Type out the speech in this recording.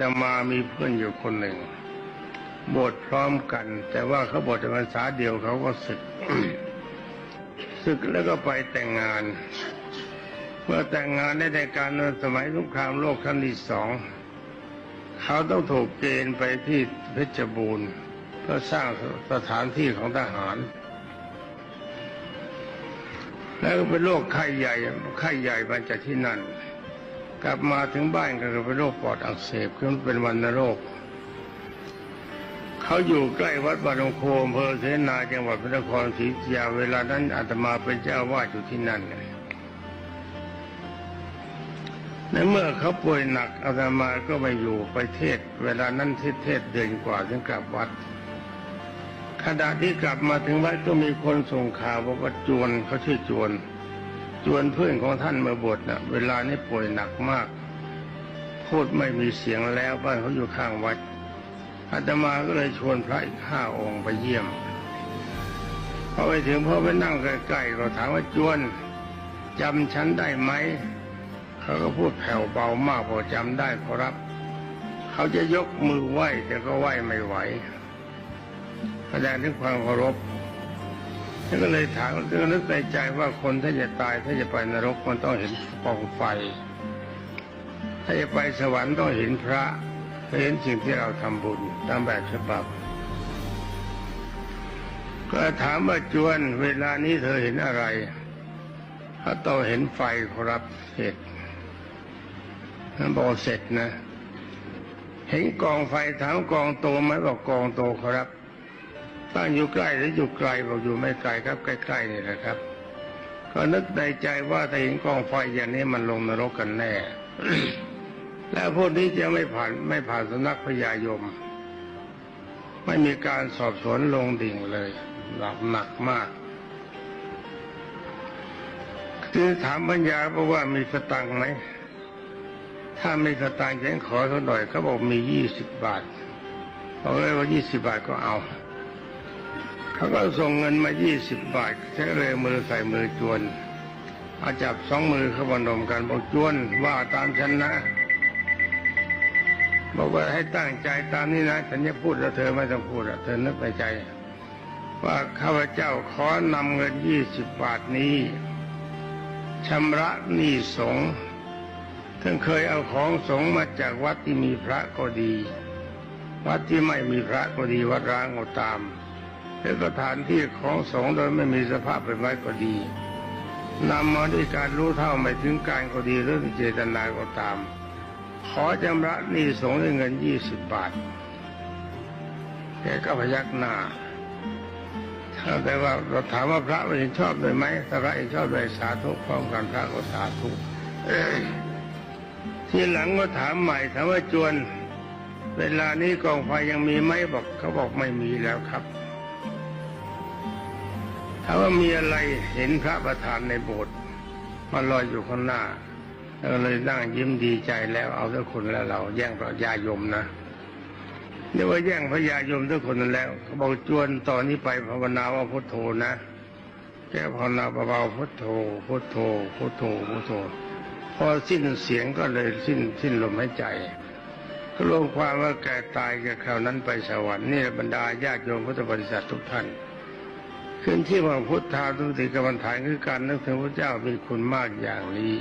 จะมามีเพื่อนอยู่คนหนึ่ง บวชพร้อมกัน แต่ว่าเขาบวชในพรรษาเดียวเขาก็ศึกศึกแล้วก็ไปแต่งงาน เมื่อแต่งงานได้ในการในสมัยสงครามโลกครั้งที่สองเขาต้องถูกเกณฑ์ไปที่เพชรบูรณ์เพื่อสร้างสถานที่ของทหาร แล้วก็เป็นโรคไข้ใหญ่ไข้ใหญ่มาจากที่นั่น กลับมาถึงบ้านก็เป็นโรคปอดอักเสบขึ้นเป็นวันโรค เขาอยู่ใกล้วัดบารมโคอำเภอเสนาจังหวัดพระนครศรีอยุธยาเวลานั้นอาตมาเป็นเจ้าวาดอยู่ที่นั่นในเมื่อเขาป่วยหนักอาตมาก็ไปอยู่ไปเทศ เวลานั้นเทศเทศเดือนกว่าถึงกลับวัด ขณะที่กลับมาถึงวัดก็มีคนส่งข่าวบอกว่าจวนเขาชื่อจวน จวนเพื่อนของท่านมาบวชนะเวลานี้ป่วยหนักมาก พูดไม่มีเสียงแล้วบ้านเขาอยู่ข้างวัดอาตมาก็เลยชวนพระอีกห้าองค์ไปเยี่ยมพอไปถึงพ่อไปนั่งใกล้ๆก็ถามว่าจวนจำฉันได้ไหมเขาก็พูดแผ่วเบามากพอจำได้ขอรับ เขาจะยกมือไหว้แต่ก็ไหว้ไม่ไหวแสดงถึงความเคารพ ฉันก็เลยถามก็นึกในใจว่าคนถ้าจะตายถ้าจะไปนรกมันต้องเห็นกองไฟ ถ้าจะไปสวรรค์ต้องเห็นพระเห็นสิ่งที่เราทำบุญตามแบบฉบับ ก็ถามว่าจวนเวลานี้เธอเห็นอะไรเขาโตเห็นไฟครับเสร็จนั่นบอกเสร็จนะ เห็นกองไฟถามกองโตไหมบอกกองโตครับ ตั้งอยู่ใกล้หรืออยู่ไกลบอกอยู่ไม่ไกลครับ ใกล้ๆนี่แหละครับ ก็นึกในใจว่าถ้าเห็นกองไฟอย่างนี้มันลงนรกกันแน่ แล้วพวกนี้จะไม่ผ่านไม่ผ่านสนักพญายม ไม่มีการสอบสวนลงดิ่งเลยหลับหนักมากคือถามปัญญาเพราะว่ามีสตังค์ไหม ถ้าไม่สตังค์ฉันขอเขาหน่อยเขาบอกมียี่สิบบาทบอกเลยว่ายี่สิบบาทก็เอา เขาก็ส่งเงินมายี่สิบบาทใช้เลยมือใส่มือจวนอาจับสองมือเขาบนมกันบอกจวนว่าตามฉันนะ บอกว่าให้ตั้งใจตามนี้นะฉันจะพูดแล้วเธอไม่ต้องพูดอะเธอนึกในใจ ว่าข้าพเจ้าขอนำเงินยี่สิบบาทนี้ชำระหนี้สงฆ์ท่านเคยเอาของสงฆ์มาจากวัดที่มีพระก็ดี วัดที่ไม่มีพระก็ดีวัดร้างก็ตาม หรือสถานที่ของสงฆ์โดยไม่มีสภาพเป็นไว้ก็ดีนำมาด้วยการรู้เท่าไม่ถึงการก็ดีหรือเจตนาก็ตาม ขอจำระหนี้สงด้วยเงินยี่สิบบาทแกก็พยักหน้าถ้าแต่ว่าเราถามว่าพระเห็นชอบด้วยไหมถ้าพระเห็นชอบด้วยสาธุพร้อมกันพระก็สาธุทีหลังก็ถามใหม่ถามว่าจวน เวลานี้กองไฟยังมีไหมบอกเขาบอกไม่มีแล้วครับามว่ามีอะไรเห็นพระประธานในโบสถ์มาลอยอยู่ข้างหน้าแล้วเลยนั่งยิ้มดีใจแล้วเอาทุกคนแล้วเรา แย่งพระยายมนะเรียกว่าแย่งพระยายมทุกคนนั้นแล้วเขาบอกจวนตอนนี้ไปภาวนาว่าพุทโธนะแกภาวนาเบาๆพุทโธพุทโธพุทโธพุทโธพอสิ้นเสียงก็เลยสิ้นสิ้นลมหายใจก็รวมความว่าแกตายแกคราวนั้นไปสวรรค์นี่บรรดาญาติโยมพุทธบริษัททุกท่าน ขึ้นที่ว่าพุทธาทุติกรรมฐานคือการนึกถึงพระเจ้ามีคุณมากอย่างนี้